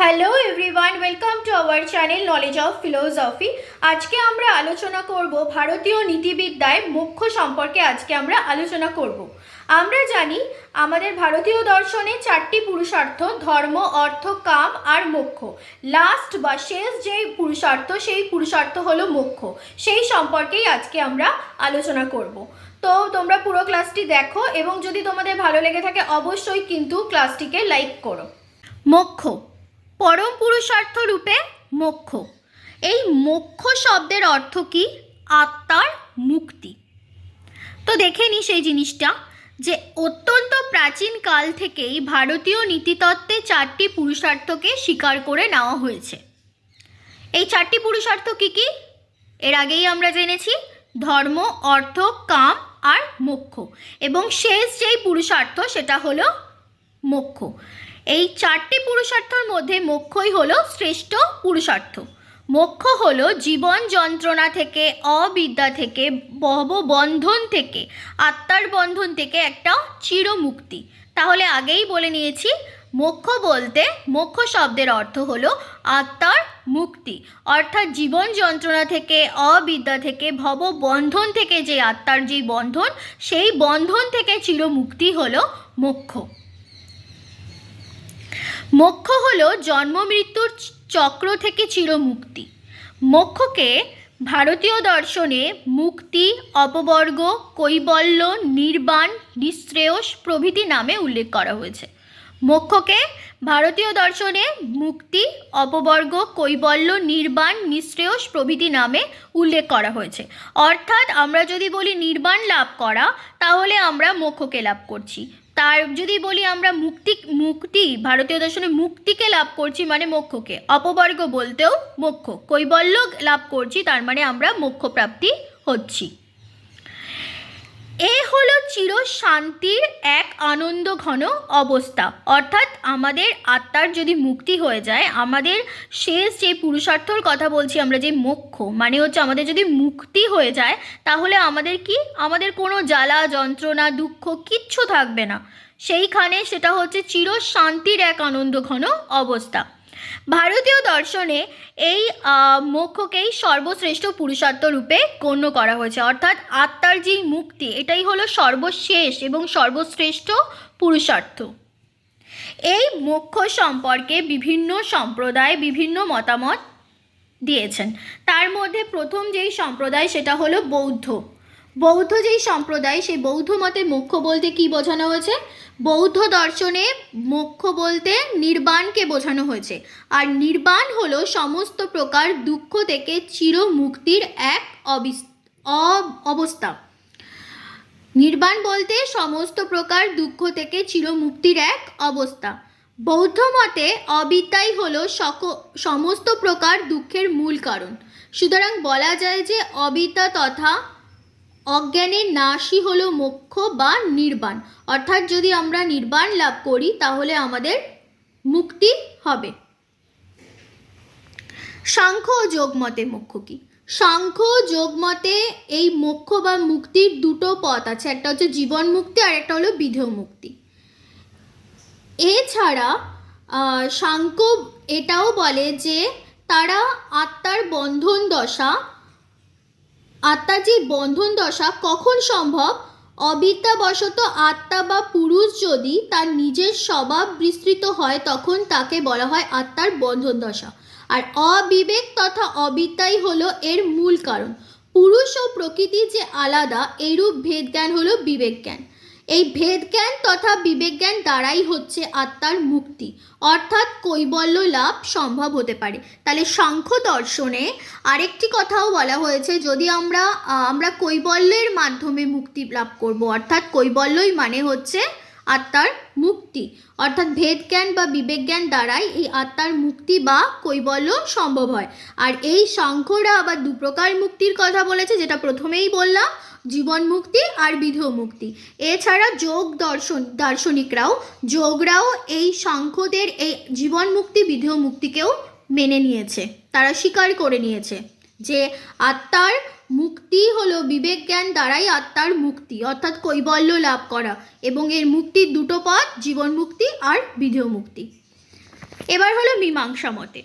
Hello everyone welcome to our channel knowledge of philosophy আজকে আমরা আলোচনা করব ভারতীয় নীতিবিদ্যায় মুখ্য সম্পর্কে আজকে আমরা আলোচনা করব। আমরা জানি, আমাদের ভারতীয় দর্শনে চারটি পুরুষার্থ, ধর্ম, অর্থ, কাম আর মোক্ষ। লাস্ট বা শেষ যে পুরুষার্থ, সেই পুরুষার্থ হলো মোক্ষ। সেই সম্পর্কেই আজকে আমরা আলোচনা করব। তো তোমরা পুরো ক্লাসটি দেখো এবং যদি তোমাদের ভালো লেগে থাকে, অবশ্যই কিন্তু ক্লাসটিকে লাইক করো। মোক্ষ। পরম পুরুষার্থ রূপে মোক্ষ। এই মোক্ষ শব্দের অর্থ কি? আত্মার মুক্তি। তো দেখে নি সেই জিনিসটা, যে অত্যন্ত প্রাচীন কাল থেকেই ভারতীয় নীতিতত্ত্বে চারটি পুরুষার্থকে স্বীকার করে নেওয়া হয়েছে। এই চারটি পুরুষার্থ কি কি? এর আগেই আমরা জেনেছি, ধর্ম, অর্থ, কাম আর মোক্ষ। এবং শেষ যেই পুরুষার্থ সেটা হলো মোক্ষ। এই চারটি পুরুষার্থর মধ্যে মোক্ষই হলো শ্রেষ্ঠ পুরুষার্থ। মোক্ষ হলো জীবন যন্ত্রণা থেকে, অবিদ্যা থেকে ভব বন্ধন থেকে, আত্মার বন্ধন থেকে একটা চিরমুক্তি। তাহলে আগেই বলে নিয়েছি, মোক্ষ বলতে মোক্ষ শব্দের অর্থ হলো আত্মার মুক্তি। অর্থাৎ জীবন যন্ত্রণা থেকে, অবিদ্যা থেকে, ভব বন্ধন থেকে যে আত্মার যে বন্ধন, সেই বন্ধন থেকে চিরমুক্তি হলো মোক্ষ। মোক্ষ হলো জন্ম মৃত্যুর চক্র থেকে চিরমুক্তি। মোক্ষকে ভারতীয় দর্শনে মুক্তি, অপবর্গ, কৈবল্য, নির্বাণ, নিঃশ্রেয়স প্রভৃতি নামে উল্লেখ করা হয়েছে। মোক্ষকে ভারতীয় দর্শনে মুক্তি, অপবর্গ, কৈবল্য, নির্বাণ, নিঃশ্রেয়স প্রভৃতি নামে উল্লেখ করা হয়েছে। অর্থাৎ আমরা যদি বলি নির্বাণ লাভ করা, তাহলে আমরা মোক্ষকে লাভ করছি। তার যদি বলি আমরা মুক্তি মুক্তি, ভারতীয় দর্শনে মুক্তিকে লাভ করছি মানে মোক্ষকে। অপবর্গ বলতেও মোক্ষ। কৈবল্য লাভ করছি, তার মানে আমরা মোক্ষ প্রাপ্তি হচ্ছি। এ হলো চির শান্তির এক আনন্দ ঘন অবস্থা। অর্থাৎ আমাদের আত্মার যদি মুক্তি হয়ে যায়, আমাদের শেষ যে পুরুষার্থর কথা বলছি আমরা, যে মোক্ষ মানে হচ্ছে আমাদের যদি মুক্তি হয়ে যায়, তাহলে আমাদের কি? আমাদের কোনো জ্বালা, যন্ত্রণা, দুঃখ কিচ্ছু থাকবে না। সেইখানে সেটা হচ্ছে চির শান্তির এক আনন্দ ঘন অবস্থা। ভারতীয় দর্শনে এই মোক্ষকেই সর্বশ্রেষ্ঠ পুরুষার্থ রূপে গণ্য করা হয়েছে। অর্থাৎ আত্মার যেই মুক্তি, এটাই হলো সর্বশেষ এবং সর্বশ্রেষ্ঠ পুরুষার্থ। এই মোক্ষ সম্পর্কে বিভিন্ন সম্প্রদায় বিভিন্ন মতামত দিয়েছেন। তার মধ্যে প্রথম যেই সম্প্রদায় সেটা হলো বৌদ্ধ। বৌদ্ধ যেই সম্প্রদায়, সেই বৌদ্ধ মতে মোক্ষ বলতে কি বোঝানো হয়েছে? বৌদ্ধ দর্শনে মোক্ষ বলতে নির্বাণকে বোঝানো হয়েছে। আর নির্বাণ হলো সমস্ত প্রকার দুঃখ থেকে চির মুক্তির এক অবস্থা। নির্বাণ বলতে সমস্ত প্রকার দুঃখ থেকে চিরমুক্তির এক অবস্থা। বৌদ্ধ মতে অবিদ্যাই হলো সক, সমস্ত প্রকার দুঃখের মূল কারণ। সুতরাং বলা যায় যে অবিদ্যা তথা অজ্ঞানের নাশই হলো মোক্ষ বা নির্বাণ। অর্থাৎ যদি আমরা নির্বাণ লাভ করি, তাহলে আমাদের মুক্তি হবে। সাংখ্য ও যোগমতে মোক্ষ কি? সাংখ্য যোগমতে এই মোক্ষ বা মুক্তির দুটো পথ আছে। একটা হচ্ছে জীবন মুক্তি আর একটা হলো বিধেয় মুক্তি। এছাড়া সাংখ্য এটাও বলে যে তারা আত্মার বন্ধন দশা আত্মার যে বন্ধন দশা কখন সম্ভব? অবিদ্যাবশত আত্মা বা পুরুষ যদি তার নিজের স্বভাব বিস্তৃত হয়, তখন তাকে বলা হয় আত্মার বন্ধন দশা। আর অবিবেক তথা অবিদ্যাই হলো এর মূল কারণ। পুরুষ ও প্রকৃতি যে আলাদা এইরূপ ভেদ জ্ঞান হলো বিবেক জ্ঞান এই ভেদজ্ঞান তথা বিবেকজ্ঞান দ্বারাই হচ্ছে আত্মার মুক্তি। অর্থাৎ কৈবল্য লাভ সম্ভব হতে পারে। তাহলে সাংখ্য দর্শনে আরেকটি কথাও বলা হয়েছে, যদি আমরা আমরা কৈবল্যের মাধ্যমে মুক্তি লাভ করব, অর্থাৎ কৈবল্যই মানে হচ্ছে আত্মার মুক্তি। অর্থাৎ ভেদ জ্ঞান বা বিবেক জ্ঞান দ্বারাই এই আত্মার মুক্তি বা কৈবল্য সম্ভব হয়। আর এই সাংখ্যরা আবার দু প্রকার মুক্তির কথা বলেছে, যেটা প্রথমেই বললাম, জীবন মুক্তি আর বিধ মুক্তি। এছাড়া যোগ দর্শন, দার্শনিকরাও, যোগরাও এই শঙ্খদের এই জীবন মুক্তি, বিধ মুক্তিকেও মেনে নিয়েছে। তারা স্বীকার করে নিয়েছে যে আত্মার মুক্তি হলো বিবেক জ্ঞান দ্বারাই আত্মার মুক্তি, অর্থাৎ কৈবল্য লাভ করা এবং এর মুক্তির দুটো পথ, জীবন মুক্তি আর বিধেয় মুক্তি। এবার হলো মীমাংসা মতে।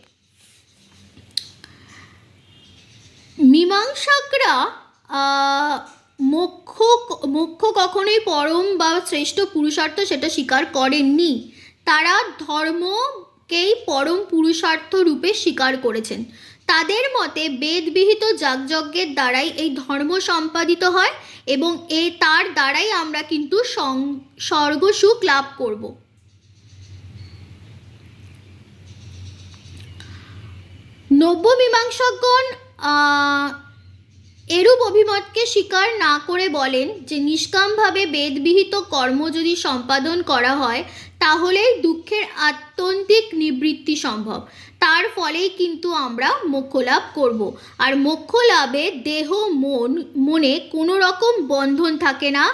মীমাংসকরা মোক্ষ মোক্ষ কখনোই পরম বা শ্রেষ্ঠ পুরুষার্থ সেটা স্বীকার করেননি। তারা ধর্মকেই পরম পুরুষার্থ রূপে স্বীকার করেছেন। তাদের মতে বেদবিহিত যাগযজ্ঞের দ্বারাই এই ধর্ম সম্পাদিত হয় এবং এ তার দ্বারাই আমরা কিন্তু স্বর্গসুখ লাভ করব। নব্য মীমাংসকগণ এরূপ অভিমতকে স্বীকার না করে বলেন যে নিষ্কামভাবে বেদবিহিত কর্ম যদি সম্পাদন করা হয়, তাহলেই দুঃখের আত্যন্তিক নিবৃত্তি সম্ভব। তার ফলেই কিন্তু আমরা মোক্ষ লাভ করব। আর মোক্ষ লাভে দেহ, মন, মনে কোনো রকম বন্ধন থাকে না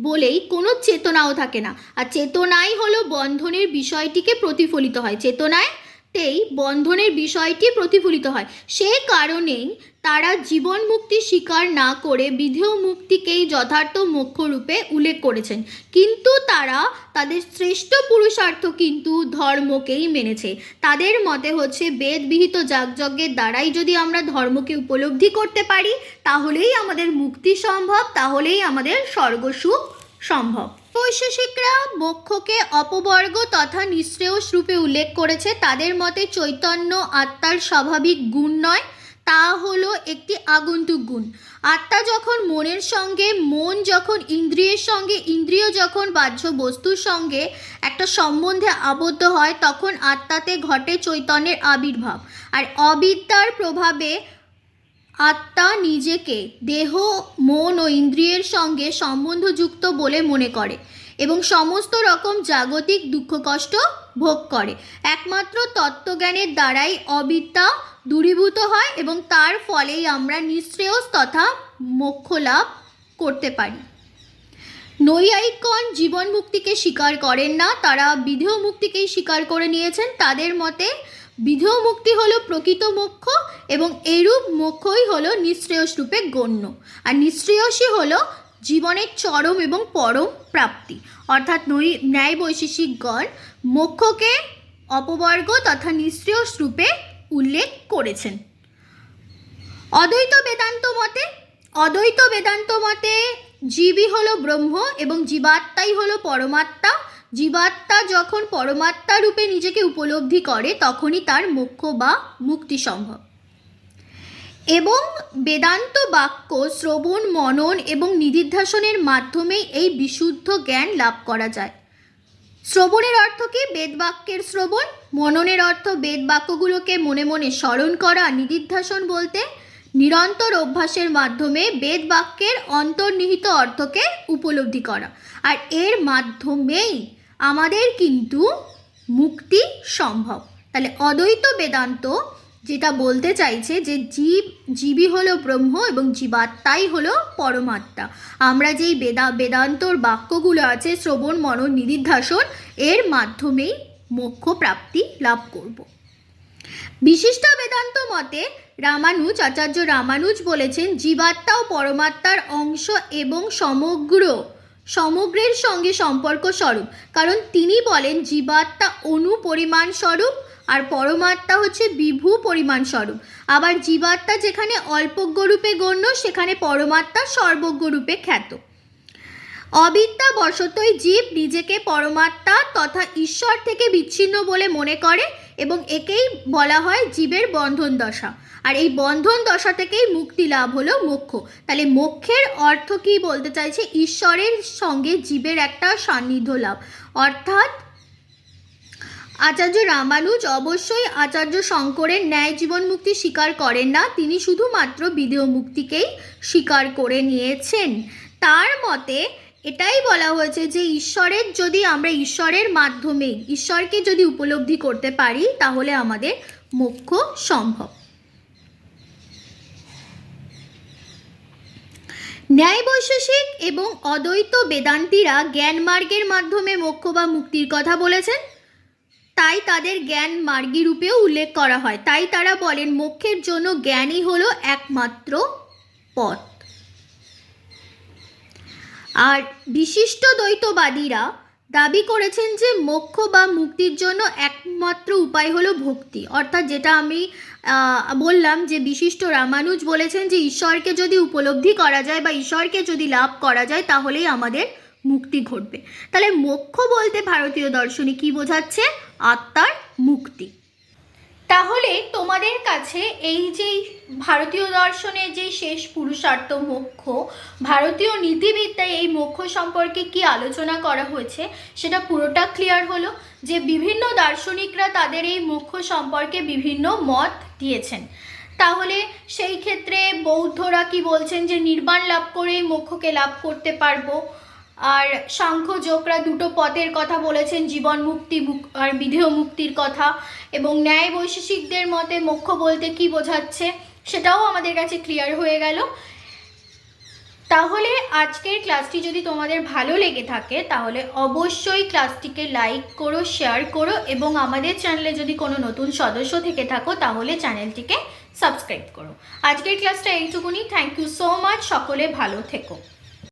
বলেই কোনো চেতনাও থাকে না। আর চেতনাই হলো বন্ধনের বিষয়টিকে প্রতিফলিত হয়। চেতনায় তেই বন্ধনের বিষয়টি প্রতিফলিত হয়। সে কারণেই তারা জীবন মুক্তি স্বীকার না করে বিধেয় মুক্তিকেই যথার্থ মোক্ষ রূপে উল্লেখ করেছেন। কিন্তু তারা তাদের শ্রেষ্ঠ পুরুষার্থ কিন্তু ধর্মকেই মেনেছে। তাদের মতে হচ্ছে বেদবিহিত যাগযজ্ঞের দ্বারাই যদি আমরা ধর্মকে উপলব্ধি করতে পারি, তাহলেই আমাদের মুক্তি সম্ভব, তাহলেই আমাদের স্বর্গসুখ সম্ভব। বৈশেষিকরা মোক্ষকে অপবর্গ তথা নিঃশ্রেয়স রূপে উল্লেখ করেছে। তাদের মতে চৈতন্য আত্মার স্বাভাবিক গুণ নয়, তা হলো একটি আগন্তুক গুণ। আত্মা যখন মনের সঙ্গে, মন যখন ইন্দ্রিয়ের সঙ্গে, ইন্দ্রিয় যখন বাহ্য বস্তুর সঙ্গে একটা সম্বন্ধে আবদ্ধ হয়, তখন আত্মাতে ঘটে চৈতন্যের আবির্ভাব। আর অবিদ্যার প্রভাবে আত্মা নিজেকে দেহ, মন ও ইন্দ্রিয়ের সঙ্গে সম্বন্ধযুক্ত বলে মনে করে এবং সমস্ত রকম জাগতিক দুঃখ কষ্ট ভোগ করে। একমাত্র তত্ত্বজ্ঞানের দ্বারাই অবিদ্যা দূরীভূত হয় এবং তার ফলেই আমরা নিঃশ্রেয়স তথা মোক্ষ লাভ করতে পারি। নৈয়ায়িকগণ জীবন মুক্তিকে স্বীকার করেন না, তারা বিধেয় মুক্তিকেই স্বীকার করে নিয়েছেন। তাদের মতে বিধেয় মুক্তি হলো প্রকৃত মোক্ষ এবং এরূপ মোক্ষই হলো নিঃশ্রেয়স রূপে গণ্য। আর নিঃশ্রেয়সই হলো জীবনের চরম এবং পরম প্রাপ্তি। অর্থাৎ ন্যায় বৈশেষিকগণ মোক্ষকে অপবর্গ তথা নিঃশ্রেয়স রূপে উল্লেখ করেছেন। অদ্বৈত বেদান্ত মতে অদ্বৈত বেদান্ত মতে জীবই হলো ব্রহ্ম এবং জীবাত্মাই হলো পরমাত্মা জীবাত্মা যখন পরমাত্মা রূপে নিজেকে উপলব্ধি করে, তখনই তার মোক্ষ বা মুক্তি সম্ভব এবং বেদান্ত বাক্য, শ্রবণ, মনন এবং নিদিধ্যাসনের মাধ্যমেই এই বিশুদ্ধ জ্ঞান লাভ করা যায়। শ্রবণের অর্থ কি? বেদবাক্যের শ্রবণ। মননের অর্থ বেদ বাক্যগুলোকে মনে মনে স্মরণ করা নিদিধ্যাসন বলতে নিরন্তর অভ্যাসের মাধ্যমে বেদ বাক্যের অন্তর্নিহিত অর্থকে উপলব্ধি করা। আর এর মাধ্যমেই আমাদের কিন্তু মুক্তি সম্ভব। তাহলে অদ্বৈত বেদান্ত যেটা বলতে চাইছে যে জীব, জীবই হলো ব্রহ্ম এবং জীবাত্মাই হলো পরমাত্মা। আমরা যেই বেদা, বেদান্তর বাক্যগুলো আছে, শ্রবণ, মনন নিদিধ্যাসন এর মাধ্যমেই মোক্ষ প্রাপ্তি লাভ করব। বিশিষ্ট বেদান্ত মতে রামানুজ, আচার্য রামানুজ বলেছেন, জীবাত্মা ও পরমাত্মার অংশ এবং সমগ্র সমগ্রের সঙ্গে সম্পর্ক স্বরূপ। কারণ তিনি বলেন, জীবাত্মা অনু পরিমাণ স্বরূপ আর পরমাত্মা হচ্ছে বিভু পরিমাণ স্বরূপ। আবার জীবাত্মা যেখানে অল্পজ্ঞ রূপে গণ্য, সেখানে পরমাত্মা সর্বজ্ঞ রূপে খ্যাত। অবিদ্যা বশতই জীব নিজেকে পরমাত্মা তথা ঈশ্বর থেকে বিচ্ছিন্ন বলে মনে করে। এবং একেই বলা হয় জীবের বন্ধন দশা। আর এই বন্ধন দশা থেকেই মুক্তি লাভ হলো মোক্ষ। তাহলে মোক্ষের অর্থ কি বলতে চাইছে? ঈশ্বরের সঙ্গে জীবের একটা সান্নিধ্য লাভ। অর্থাৎ আচার্য রামানুজ অবশ্যই আচার্য শঙ্করের ন্যায় জীবন মুক্তি স্বীকার করেন না। তিনি শুধুমাত্র বিদেহ মুক্তিকেই স্বীকার করে নিয়েছেন। তার মতে এটাই বলা হয়েছে যে ঈশ্বরের যদি আমরা ঈশ্বরের মাধ্যমে ঈশ্বরকে যদি উপলব্ধি করতে পারি, তাহলে আমাদের মোক্ষ সম্ভব। ন্যায় বৈশেষিক এবং অদ্বৈত বেদান্তীরা জ্ঞান মার্গের মাধ্যমে মোক্ষ বা মুক্তির কথা বলেছেন। তাই তাদের জ্ঞান মার্গী রূপেও উল্লেখ করা হয়। তাই তারা বলেন, মোক্ষের জন্য জ্ঞানই হলো একমাত্র পথ। আর বিশিষ্ট দ্বৈতবাদীরা দাবি করেছেন যে মোক্ষ বা মুক্তির জন্য একমাত্র উপায় হলো ভক্তি। অর্থাৎ যেটা আমি বললাম যে বিশিষ্ট রামানুজ বলেছেন যে ঈশ্বরকে যদি উপলব্ধি করা যায় বা ঈশ্বরকে যদি লাভ করা যায় তাহলেই আমাদের মুক্তি ঘটবে। তাহলে মোক্ষ বলতে ভারতীয় দর্শনে কি বোঝাচ্ছে? আত্মার মুক্তি। তাহলে তোমাদের কাছে এই যে ভারতীয় দর্শনের যে শেষ পুরুষার্থ মোক্ষ, ভারতীয় নীতিবিদ্যায় এই মোক্ষ সম্পর্কে কি আলোচনা করা হয়েছে সেটা পুরোটা ক্লিয়ার হলো যে বিভিন্ন দার্শনিকরা তাদের এই মোক্ষ সম্পর্কে বিভিন্ন মত দিয়েছেন। তাহলে সেই ক্ষেত্রে বৌদ্ধরা কি বলছেন যে নির্বাণ লাভ করেই মোক্ষকে লাভ করতে পারব? আর সাংখ্য যোগরা দুটো পথের কথা বলেছেন, জীবন মুক্তি মুক- আর বিধেয় মুক্তির কথা এবং ন্যায় বৈশেষিকদের মতে মোক্ষ বলতে কি বোঝাচ্ছে সেটাও আমাদের কাছে ক্লিয়ার হয়ে গেল। তাহলে আজকের ক্লাসটি যদি তোমাদের ভালো লেগে থাকে, তাহলে অবশ্যই ক্লাসটিকে লাইক করো শেয়ার করো এবং আমাদের চ্যানেলে যদি কোনো নতুন সদস্য থেকে থাকো, তাহলে চ্যানেলটিকে সাবস্ক্রাইব করো। আজকের ক্লাসটা এইটুকুনি। থ্যাংক ইউ সো মাচ সকলে ভালো থেকো।